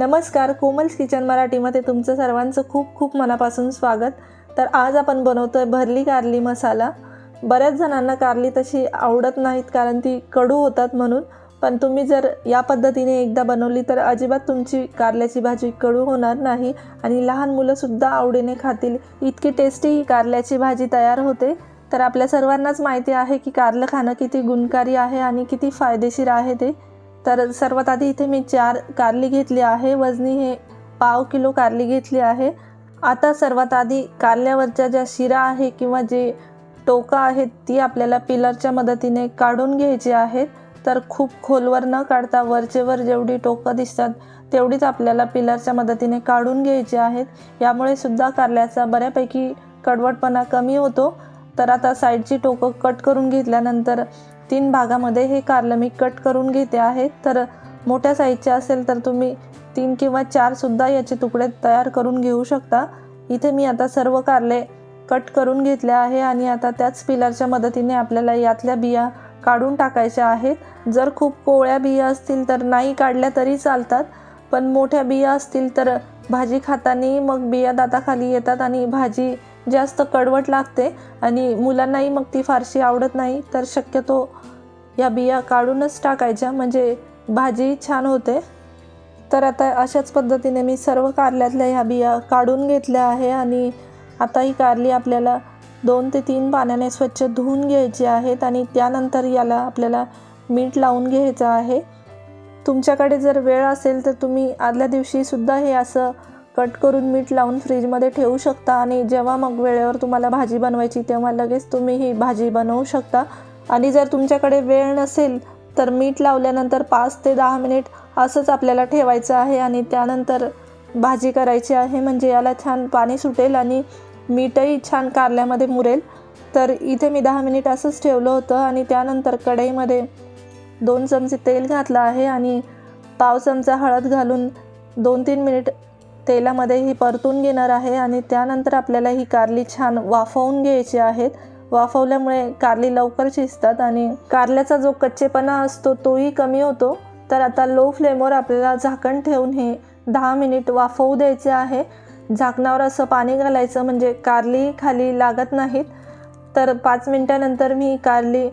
नमस्कार कोमल्स किचन मराठीमध्ये तुमचं सर्वांचं खूप खूप मनापासून स्वागत. तर आज आपण बनवतो आहे भरली कारली मसाला. बऱ्याच जणांना कारली तशी आवडत नाहीत कारण ती कडू होतात म्हणून. पण तुम्ही जर या पद्धतीने एकदा बनवली तर अजिबात तुमची कारल्याची भाजी कडू होणार नाही आणि लहान मुलंसुद्धा आवडीने खातील. इतकी टेस्टी ही कारल्याची भाजी तयार होते. तर आपल्या सर्वांनाच माहिती आहे की कारलं खाणं किती गुणकारी आहे आणि किती फायदेशीर आहे ते. तर सर्वात आधी इथे मी चार कारली घेतली आहे. वजनी हे पाव किलो कारली घेतली आहे. आता सर्वात आधी कारल्यावरच्या ज्या शिरा आहे किंवा जे टोका आहेत ती आपल्याला पिलरच्या मदतीने काढून घ्यायची आहेत. तर खूप खोलवर न काढता वरचेवर जेवढी टोकं दिसतात तेवढीच आपल्याला पिलरच्या मदतीने काढून घ्यायची आहेत. यामुळे सुद्धा कारल्याचा बऱ्यापैकी कडवटपणा कमी होतो. तर आता साईडची टोकं कट करून घेतल्यानंतर तीन भागामध्ये हे कारलं मी कट करून घेते आहे. तर मोठ्या साईजचे असेल तर तुम्ही तीन किंवा चारसुद्धा याचे तुकडे तयार करून घेऊ शकता. इथे मी आता सर्व कारले कट करून घेतले आहे आणि आता त्याच पिलरच्या मदतीने आपल्याला यातल्या बिया काढून टाकायच्या आहेत. जर खूप कोवळ्या बिया असतील तर नाही काढल्या तरी चालतात पण मोठ्या बिया असतील तर भाजी खाताना मग बिया दाताखाली येतात आणि भाजी जास्त कडवट लागते आणि मुलांनाही मग ती फारशी आवडत नाही तर शक्यतो या बिया काढूनच टाकायच्या. म्हणजे भाजी छान होते. तर आता अशाच पद्धतीने मी सर्व कारल्यातल्या ह्या बिया काढून घेतल्या आहे आणि आता ही कारली आपल्याला दोन ते तीन पाण्याने स्वच्छ धुवून घ्यायची आहेत आणि त्यानंतर याला आपल्याला मीठ लावून घ्यायचं आहे. तुमच्याकडे जर वेळ असेल तर तुम्ही आदल्या दिवशीसुद्धा हे असं कट करून मीठ लावून फ्रीजमध्ये ठेवू शकता आणि जेव्हा मग वेळेवर तुम्हाला भाजी बनवायची तेव्हा लगेच तुम्ही ही भाजी बनवू शकता. आणि जर तुमच्याकडे वेळ नसेल तर मीठ लावल्यानंतर पाच ते दहा मिनिट असंच आपल्याला ठेवायचं आहे आणि त्यानंतर भाजी करायची आहे. म्हणजे याला छान पाणी सुटेल आणि मीठही छान कारल्यामध्ये मुरेल. तर इथे मी दहा मिनिट असंच ठेवलं होतं आणि त्यानंतर कढईमध्ये दोन चमचे तेल घातलं आहे आणि पाव चमचा हळद घालून दोन तीन मिनिट तेलामध्ये ही परतून घेणार आहे आणि त्यानंतर आपल्याला ही कारली छान वाफवून घ्यायची आहेत. वाफवल्यामुळे कारली लवकर शिजतात आणि कारल्याचा जो कच्चेपणा असतो तोही कमी होतो. तर आता लो फ्लेमवर आपल्याला झाकण ठेवून हे दहा मिनिट वाफवू द्यायचे आहे. झाकणावर असं पाणी घालायचं म्हणजे कारली खाली लागत नाहीत. तर पाच मिनटानंतर मी कारली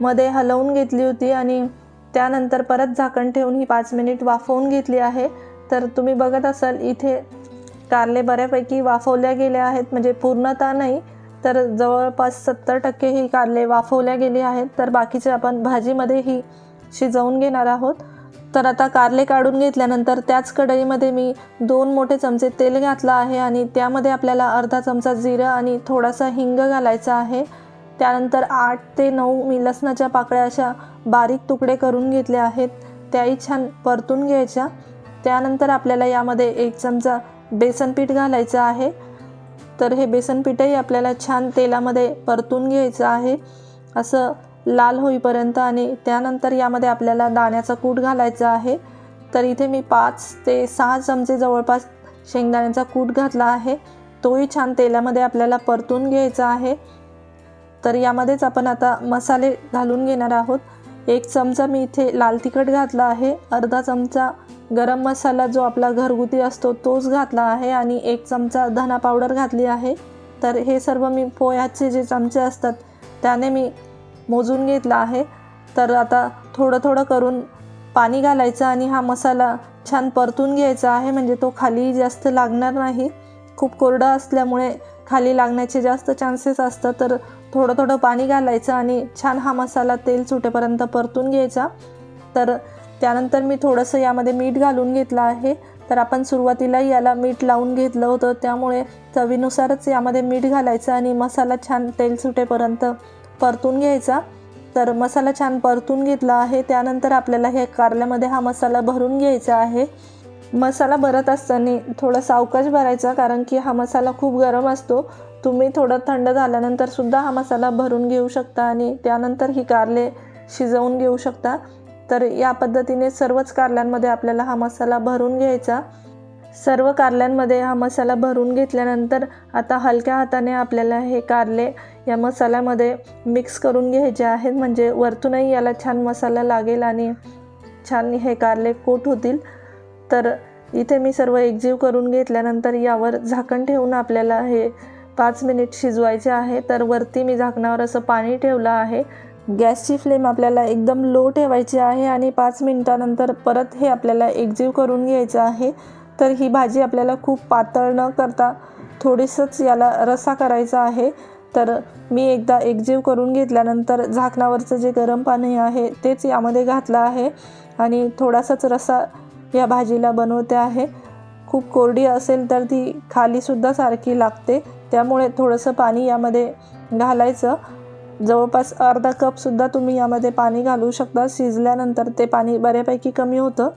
मध्ये हलवून घेतली होती आणि त्यानंतर परत झाकण ठेवून ही पाच मिनिट वाफवून घेतली आहे. तर तुम्ही बघत असाल इथे कारले बऱ्यापैकी वाफवल्या गेल्या आहेत. म्हणजे पूर्णतः नाही तर जवळपास सत्तर टक्के ही कारले वाफवल्या गेले आहेत. तर बाकीचे आपण भाजीमध्ये ही शिजवून घेणार आहोत. तर आता कारले काढून घेतल्यानंतर त्याच कढईमध्ये मी दोन मोठे चमचे तेल घातलं आहे आणि त्यामध्ये आपल्याला अर्धा चमचा जिरं आणि थोडासा हिंग घालायचा आहे. त्यानंतर आठ ते नऊ मी लसणाच्या पाकळ्या अशा बारीक तुकडे करून घेतले आहेत. त्याही छान परतून घ्यायच्या. त्यानंतर आपल्याला यामध्ये एक चमचा बेसन पीठ घालायचं आहे. तर हे बेसन पीठही आपल्याला छान तेलामध्ये परतून घ्यायचं आहे. असं लाल होईपर्यंत आणि त्यानंतर यामध्ये आपल्याला दाण्याचा कूट घालायचा आहे. तर इथे मी पाच ते सहा चमचे जवळपास शेंगदाण्याचा कूट घातला आहे. तोही छान तेलामध्ये आपल्याला परतून घ्यायचा आहे. तर यामध्येच आपण आता मसाले घालून घेणार आहोत. एक चमचा मी इथे लाल तिखट घातला आहे. अर्धा चमचा गरम मसाला जो आपला घरगुती असतो तोच घातला आहे आणि एक चमचा धना पावडर घातली आहे. तर हे सर्व मी पोह्याचे जे चमचे असतात त्याने मी मोजून घेतला आहे. तर आता थोडं थोडं करून पाणी घालायचं आणि हा मसाला छान परतून घ्यायचा आहे म्हणजे तो खाली जास्त लागणार नाही. खूप कोरडा असल्यामुळे खाली लागण्याचे जास्त चान्सेस असतात. तर थोडं थोडं पाणी घालायचं आणि छान हा मसाला तेल सुटेपर्यंत परतून घ्यायचा. तर त्यानंतर मी थोडंसं यामध्ये मीठ घालून घेतलं आहे. तर आपण सुरुवातीला याला मीठ लावून घेतलं होतं. त्यामुळे चवीनुसारच यामध्ये मीठ घालायचं आणि मसाला छान तेल सुटेपर्यंत परतून घ्यायचा. तर मसाला छान परतून घेतला आहे. त्यानंतर आपल्याला हे कारल्यामध्ये हा मसाला भरून घ्यायचा आहे. मसाला भरत असताना थोडं सावकाश भरायचा कारण की हा मसाला खूप गरम असतो. तुम्ही थोडं थंड झाल्यानंतर सुद्धा हा मसाला भरून घेऊ शकता आणि त्यानंतर ही कारले शिजवून घेऊ शकता. तर या पद्धतीने सर्वच कारल्यांमध्ये आपल्याला हा मसाला भरून घ्यायचा. सर्व कारल्यांमध्ये हा मसाला भरून घेतल्यानंतर आता हलक्या हाताने आपल्याला हे कारले या मसाल्यामध्ये मिक्स करून घ्यायचे आहेत. म्हणजे वरतूनही याला छान मसाला लागेल आणि छान हे कारले कोट होतील. तर इथे मी सर्व एकजीव करून घेतल्यानंतर यावर झाकण ठेवून आपल्याला हे पाच मिनिट शिजवायचे आहे. तर वरती मी झाकणावर असं पाणी ठेवलं आहे. गॅसची फ्लेम आपल्याला एकदम लो ठेवायची आहे आणि पाच मिनटानंतर परत हे आपल्याला एकजीव करून घ्यायचं आहे. तर ही भाजी आपल्याला खूप पातळ न करता थोडीसंच याला रसा करायचा आहे. तर मी एकदा एकजीव करून घेतल्यानंतर झाकणावरचं जे गरम पाणी आहे तेच यामध्ये घातलं आहे आणि थोडासाच रसा या भाजीला बनवते आहे. खूप कोरडी असेल तर ती खालीसुद्धा सारखी लागते त्यामुळे थोडंसं पाणी यामध्ये घालायचं. जवळपास अर्धा कपसुद्धा तुम्ही यामध्ये पाणी घालू शकता. शिजल्यानंतर ते पाणी बऱ्यापैकी कमी होतं.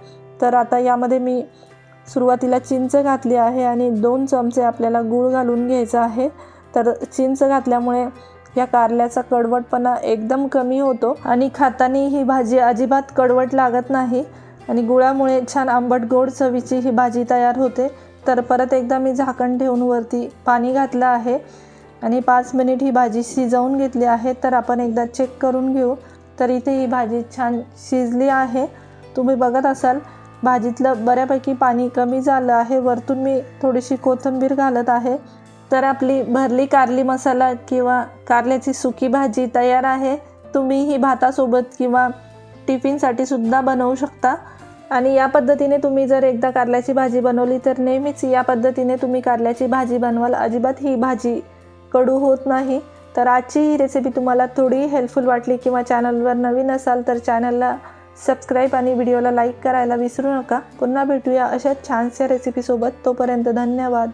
तर आता यामध्ये मी सुरुवातीला चिंच घातली आहे आणि दोन चमचे आपल्याला गूळ घालून घ्यायचा आहे. तर चिंच घातल्यामुळे या कारल्याचा कडवटपणा एकदम कमी होतो आणि खाताना ही भाजी अजिबात कडवट लागत नाही आणि गुळामुळे छान आंबट गोड चवीची ही भाजी तयार होते. तर परत एकदा मी झाकण ठेवून वरती पाणी घातलं आहे. आणि पाच मिनिट ही भाजी शिजवून घेतली आहे तर आपण एकदा चेक करून घेऊ. तर इथे ही भाजी छान शिजली आहे. तुम्ही बघत असाल भाजीतलं बऱ्यापैकी पाणी कमी झालं आहे. वरतून मी थोडीशी कोथिंबीर घालत आहे. तर आपली भरली कारली मसाला किंवा कारल्याची सुकी भाजी तयार आहे. तुम्ही ही भातासोबत किंवा टिफिनसाठी सुद्धा बनवू शकता. आणि या पद्धतीने तुम्ही जर एकदा कारल्याची भाजी बनवली तर नेहमीच या पद्धतीने तुम्ही कारल्याची भाजी बनवाल. अजिबात ही भाजी कडू होत नाही तर आजची ही रेसिपी तुम्हाला थोडी हेल्पफुल वाटली किंवा चॅनलवर नवीन असाल तर चॅनलला सबस्क्राईब आणि व्हिडिओला लाईक करायला विसरू नका. पुन्हा भेटूया अशाच छानशा रेसिपीसोबत तोपर्यंत धन्यवाद.